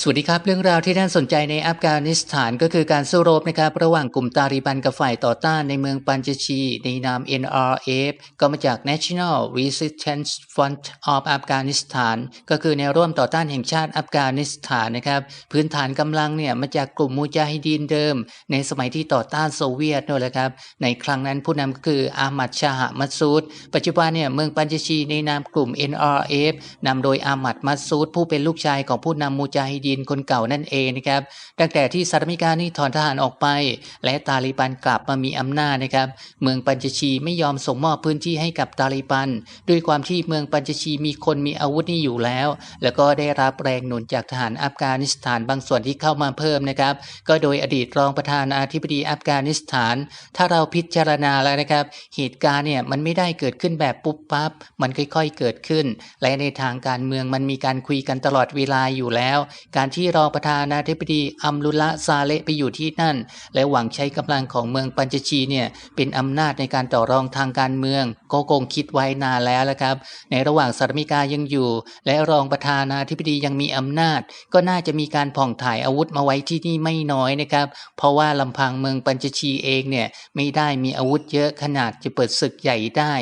สวัสดีครับ เรื่องราวที่น่าสนใจในอัฟกานิสถานก็คือการสู้รบนะครับระหว่างกลุ่มตาลีบันกับฝ่ายต่อต้านในเมืองปัญจชี ในนาม NRF ก็มาจาก National Resistance Front of Afghanistan ก็คือแนวร่วมต่อต้านแห่งชาติอัฟกานิสถานนะครับพื้นฐานกำลังเนี่ยมาจากกลุ่มมูจาฮิดีนเดิม ในสมัยที่ต่อต้านโซเวียตนั่นแหละครับในครั้งนั้นผู้นำก็คืออามัดชาหะมัดซูดปัจจุบันเนี่ยเมืองปัญจชีในนามกลุ่ม NRF นำโดยอามัดมัดซูดผู้เป็นลูกชายของผู้นำมูจาฮิดีนคนเก่านั่นเองนะครับตั้งแต่ที่สหรัฐอเมริกานี่ถอนทหารออกไป และตาลิบันกลับมามีอำนาจนะครับ เมืองปัญจชีไม่ยอมส่งมอบพื้นที่ให้กับตาลิบัน ด้วยความที่เมืองปัญจชีมีคนมีอาวุธนี่อยู่แล้ว แล้วก็ได้รับแรงหนุนจากทหารอัฟกานิสถานบางส่วนที่เข้ามาเพิ่มนะครับ ก็โดยอดีตรองประธานาธิบดีอัฟกานิสถาน ถ้าเราพิจารณาแล้วนะครับ เหตุการณ์เนี่ยมันไม่ได้เกิดขึ้นแบบปุ๊บปั๊บมันค่อยๆเกิดขึ้น และในทางการเมืองมันมีการคุยกันตลอดเวลาอยู่แล้วการที่รองประธานาธิบดีอัมรุละซาเลไปอยู่ที่นั่น และหวังใช้กำลังของเมืองปัญจชีเนี่ยเป็นอำนาจในการต่อรองทางการเมือง ก็คงคิดไว้นานแล้วละครับ ในระหว่างสหรัฐอเมริกายังอยู่ และรองประธานาธิบดียังมีอำนาจ ก็น่าจะมีการผ่องถ่ายอาวุธมาไว้ที่นี่ไม่น้อยนะครับ เพราะว่าลำพังเมืองปัญจชีเองเนี่ยไม่ได้มีอาวุธเยอะขนาดจะเปิดศึกใหญ่ได้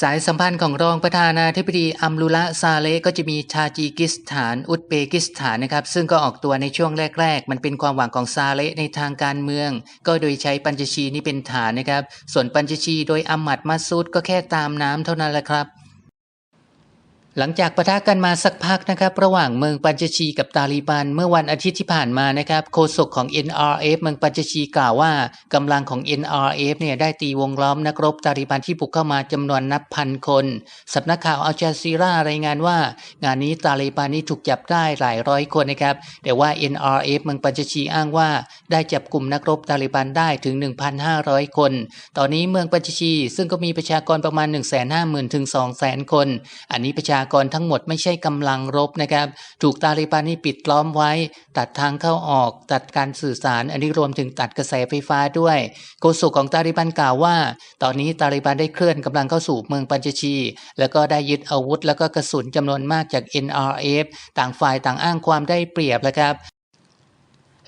สายสัมพันธ์ของรองประธานาธิบดีอัมรุละซาเลก็จะมีทาจิกิสถาน อุซเบกิสถานนะครับ ซึ่งก็ออกตัวในช่วงแรก ๆ มันเป็นความหวังของซาเลในทางการเมือง ก็โดยใช้ปัญจชีนี่เป็นฐานนะครับ ส่วนปัญจชีโดยอัมมัดมัสซูดก็แค่ตามน้ำเท่านั้นแหละครับ หลังจากปะทะกันมาสักพักนะครับ ระหว่างเมืองปัญจชีกับตาลีบัน เมื่อวันอาทิตย์ที่ผ่านมานะครับโฆษกของ NRF เมืองปัญจชีกล่าวว่ากำลังของ NRF เนี่ยได้ตีวงล้อมนักรบตาลีบันที่บุกเข้ามาจำนวนนับพันคนสำนักข่าวอัลจาซีรารายงานว่า งานนี้ตาลีบันนี่ถูกจับได้หลายร้อยคนนะครับแต่ว่า NRF เมืองปัญจชีอ้างว่า ได้จับกลุ่มนักรบตาลีบันได้ถึง 1,500 คน ตอนนี้เมืองปัญจชี ซึ่งก็มีประชากรประมาณ 150,000ถึง200,000คน อันนี้ประชากรทั้งหมดไม่ใช่กำลังรบนะครับ ถูกตาลิบันนี่ปิดล้อมไว้ ตัดทางเข้าออกตัดการสื่อสาร อันนี้รวมถึงตัดกระแสไฟฟ้าด้วยโฆษกของตาลิบันกล่าวว่า ตอนนี้ตาลิบันได้เคลื่อนกำลังเข้าสู่เมืองปัญจชี แล้วก็ได้ยึดอาวุธ แล้วก็กระสุนจำนวนมากจาก NRF ต่างฝ่ายต่างอ้างความได้เปรียบแล้วครับ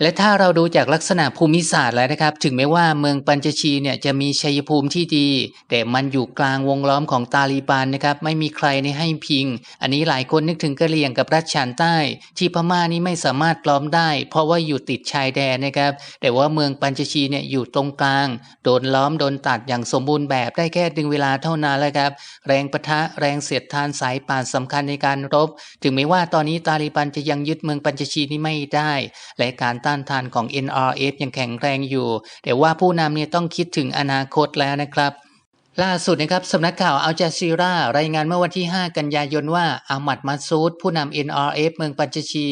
และถ้าเราดูจากลักษณะภูมิศาสตร์แล้วนะครับ ถึงแม้ว่าเมืองปัญจชีเนี่ยจะมีชัยภูมิที่ดี แต่มันอยู่กลางวงล้อมของตาลีบันนะครับ ไม่มีใครในให้พิง อันนี้หลายคนนึกถึงกะเหรี่ยงกับรัชฉานใต้ ที่พม่านี่ไม่สามารถล้อมได้ เพราะว่าอยู่ติดชายแดนนะครับ แต่ว่าเมืองปัญจชีเนี่ยอยู่ตรงกลาง โดนล้อมโดนตัดอย่างสมบูรณ์แบบได้แค่ดึงเวลาเท่านั้นแหละครับ แรงปะทะแรงเสียดทานสายป่านสำคัญในการรบ ถึงแม้ว่าตอนนี้ตาลีบันจะยังยึดเมืองปัญจชีนี่ไม่ได้ และการตานทานของ NRF ยังแข็งแรงอยู่ แต่ว่าผู้นำเนี่ยต้องคิดถึงอนาคตแล้วนะครับ ล่าสุดนะครับสำนักข่าวอัลจาซีรารายงานเมื่อวันที่ 5 กันยายนว่าอามัดมัสซูดผู้นำ NRF เมืองปัจจชี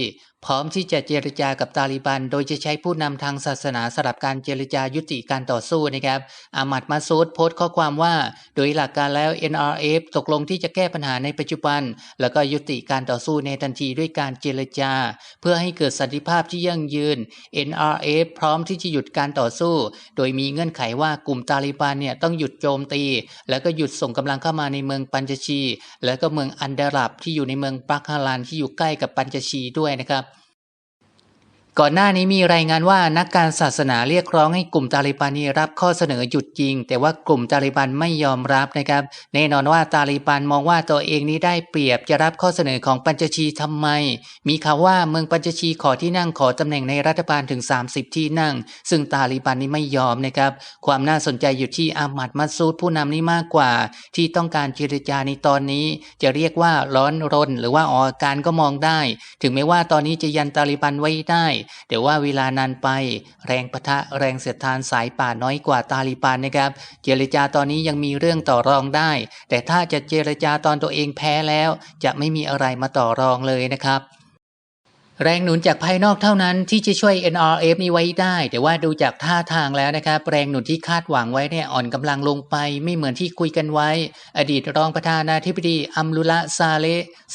พร้อมที่จะเจรจากับตาลิบัน โดยจะใช้ผู้นำทางศาสนาสลับการเจรจายุติการต่อสู้นะครับอามัดมาซูดโพสต์ข้อความว่า โดยหลักการแล้ว NRF ตกลงที่จะแก้ปัญหาในปัจจุบัน แล้วก็ยุติการต่อสู้ในทันทีด้วยการเจรจา เพื่อให้เกิดสันติภาพที่ยั่งยืน NRF พร้อมที่จะหยุดการต่อสู้ โดยมีเงื่อนไขว่ากลุ่มตาลิบันเนี่ยต้องหยุดโจมตี แล้วก็หยุดส่งกำลังเข้ามาในเมืองปัญจชี แล้วก็เมืองอันดารับที่อยู่ในเมืองปักฮารันที่อยู่ใกล้กับปัญจชีด้วยนะครับ ก่อนหน้านี้มีรายงานว่านักการศาสนาเรียกร้องให้กลุ่มตาลิบันนี้รับข้อเสนอหยุดยิง แต่ว่ากลุ่มตาลิบันไม่ยอมรับนะครับ แน่นอนว่าตาลิบันมองว่าตัวเองนี้ได้เปรียบจะรับข้อเสนอของปัญจชีทำไม มีข่าวว่าเมืองปัญจชีขอที่นั่งขอตำแหน่งในรัฐบาลถึง 30 ที่นั่ง ซึ่งตาลิบันนี้ไม่ยอมนะครับ ความน่าสนใจอยู่ที่อามัดมัสซูดผู้นำนี้มากกว่า ที่ต้องการเจรจาในตอนนี้ จะเรียกว่าร้อนรน หรือว่าออกอาการก็มองได้ ถึงแม้ว่าตอนนี้จะยันตาลิบันไว้ได้แต่ว่าเวลานานไป แรงปะทะแรงเสียดทานสายป่าน้อยกว่าตาลิบันนะครับ เจรจาตอนนี้ยังมีเรื่องต่อรองได้ แต่ถ้าจะเจรจาตอนตัวเองแพ้แล้ว จะไม่มีอะไรมาต่อรองเลยนะครับ แรงหนุนจากภายนอกเท่านั้นที่จะช่วย NRF นี้ไว้ได้ แต่ว่าดูจากท่าทางแล้วนะครับ แรงหนุนที่คาดหวังไว้เนี่ยอ่อนกำลังลงไปไม่เหมือนที่คุยกันไว้ อดีตรองประธานาธิบดีอัมรุละซาเล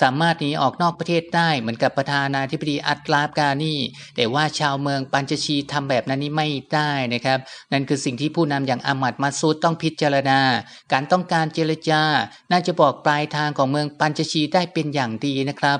สามารถหนีออกนอกประเทศได้ เหมือนกับประธานาธิบดีอัตลาฟกานีแต่ว่าชาวเมืองปัญจชีทำแบบนั้นนี่ไม่ได้นะครับ นั่นคือสิ่งที่ผู้นำอย่างอามัดมัสซูดต้องพิจารณา การต้องการเจรจา น่าจะบอกปลายทางของเมืองปัญจชีได้เป็นอย่างดีนะครับ